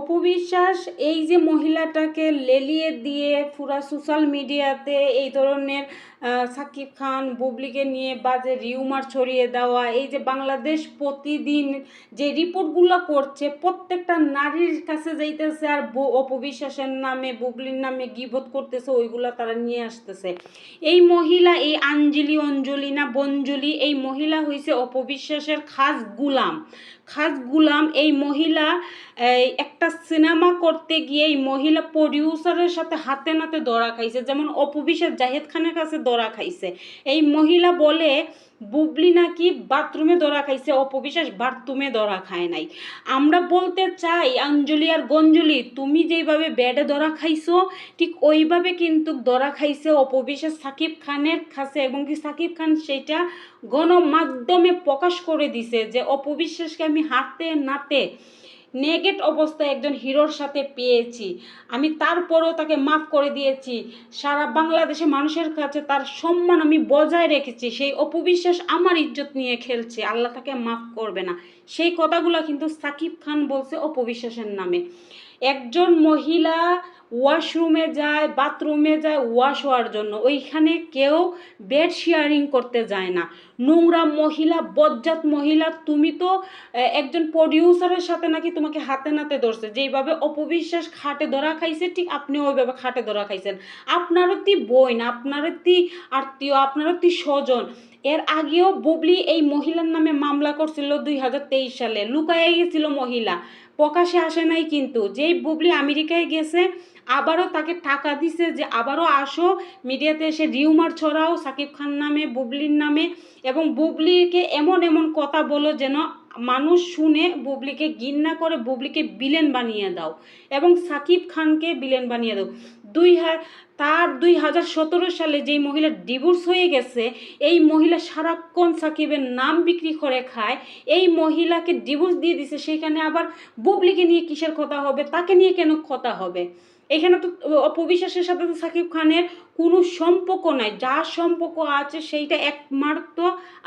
অপবিশ্বাস এই যে মহিলাটাকে লেলিয়ে দিয়ে পুরা সোশ্যাল মিডিয়াতে এই ধরনের সাকিব খান, বুবলিকে নিয়ে বাজে রিউমার ছড়িয়ে দেওয়া, এই যে বাংলাদেশ প্রতিদিন যে রিপোর্টগুলো করছে, প্রত্যেকটা নারীর কাছে যাইতেছে আর অপবিশ্বাসের নামে, বুবলির নামে গিবত করতেছে, ওইগুলো তারা নিয়ে আসতেছে। এই মহিলা, এই আঞ্জলি অঞ্জলি না বঞ্জলি, এই মহিলা হইছে অপবিশ্বাসের খাস গুলাম। খাস গুলাম, এই মহিলা একটা সিনেমা করতে গিয়ে এই মহিলা প্রডিউসারের সাথে হাতে নাতে ধরা খাইছে। যেমন অপবিশ্বাস, জাহেদ খানের কাছে ধরা খাইছে। এই মহিলা বলে, বুবলি নাকি বাথরুমে ধরা খাইছে, অপবিশ্বাস বাথরুমে ধরা খায় নাই। আমরা বলতে চাই অঞ্জলি আর গঞ্জলি, তুমি যেইভাবে বেডে ধরা খাইছো, ঠিক ওইভাবে কিন্তু ধরা খাইছে অপবিশ্বাস সাকিব খানের কাছে এবং কি সাকিব খান সেটা গণমাধ্যমে প্রকাশ করে দিছে যে, অপবিশ্বাসকে আমি হাতে নাতে নেগেট অবস্থায় একজন হিরোর সাথে পেয়েছি। আমি তারপরেও তাকে মাফ করে দিয়েছি। সারা বাংলাদেশে মানুষের কাছে তার সম্মান আমি বজায় রেখেছি। সেই অপবিশ্বাস আমার ইজ্জত নিয়ে খেলছে। আল্লাহ তাকে মাফ করবে না। সেই কথাগুলো কিন্তু সাকিব খান বলছে অপবিশ্বাসের নামে। একজন মহিলা ওয়াশরুমে যায়, বাথরুমে যায়, ওয়াশ হওয়ার জন্য। ওইখানে কেউ বেড শেয়ারিং করতে যায় না। নোংরা মহিলা, বজ্জাত মহিলা, তুমি তো একজন প্রডিউসারের সাথে নাকি তোমাকে হাতে নাতে ধরছে, যেইভাবে অপবিশ্বাস খাটে ধরা খাইছে, ঠিক আপনিও ওইভাবে খাটে ধরা খাইছেন। আপনারও তি বোন, আপনারও তি আত্মীয়, আপনারও তি স্বজন। এর আগেও বুবলি এই মহিলার নামে মামলা করছিল দুই হাজার তেইশ সালে। লুকায়ে গেছিল মহিলা। প্রকাশে আসে নাই কিন্তু। যেই বুবলি আমেরিকায় গেছে আবারও তাকে টাকা দিছে যে আবারও আসো, মিডিয়াতে এসে রিউমার ছড়াও, সাকিব খান নামে, বুবলির নামে এবং বুবলিকে এমন এমন কথা বলো যেন মানুষ শুনে বুবলিকে ঘৃণা করে, বুবলিকে বিলেন বানিয়ে দাও এবং সাকিব খানকে বিলেন বানিয়ে দাও। দুই তার দুই হাজার সতেরো সালে যেই মহিলা ডিভোর্স হয়ে গেছে, এই মহিলা সারাক্ষণ সাকিবের নাম বিক্রি করে খায়। এই মহিলাকে ডিভোর্স দিয়ে দিছে, সেখানে আবার বুবলিকে নিয়ে কিসের কথা হবে, তাকে নিয়ে কেন কথা হবে? এখানে তো অপবিশ্বাসের সাথে তো সাকিব খানের কোনো সম্পর্ক নাই। যার সম্পর্ক আছে সেইটা একমাত্র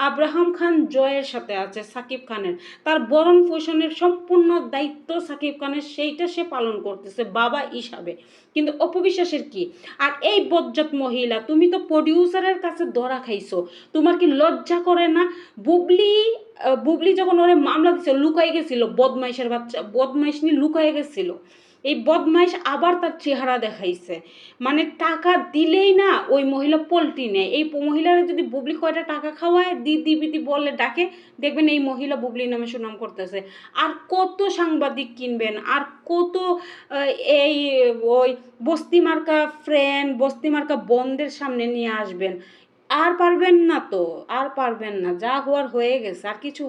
আব্রাহাম খান জয়ের সাথে আছে, সাকিব খানের। তার বরণ পোষণের সম্পূর্ণ দায়িত্ব সাকিব খানের, সেইটা সে পালন করতেছে বাবা হিসাবে। কিন্তু অপবিশ্বাসের কি? আর এই বজ্জাত মহিলা, তুমি তো প্রডিউসারের কাছে ধরা খাইছো। তোমার কি লজ্জা করে না? বুবলি বুবলি যখন ওরে মামলা দিছিল লুকাই গেছিল, বদমাইশের বাচ্চা, বদমাইশ নিয়ে লুকাই গেছিল। এই বদমাইশ আবার তার চেহারা দেখাইছে। মানে টাকা দিলেই না ওই মহিলা পল্টি নেয়। এই মহিলারা যদি বুবলি কয়টা টাকা খাওয়ায়, দি দিবিদি বলে ডাকে, দেখবেন এই মহিলা বুবলি নামে সুনাম করতেছে। আর কত সাংবাদিক কিনবেন, আর কত এই ওই বস্তি মার্কা ফ্রেন্ড বস্তি মার্কা বন্ধের সামনে নিয়ে আসবেন। আর পারবেন না তো, আর পারবেন না। যা হওয়ার হয়ে গেছে, আর কিছু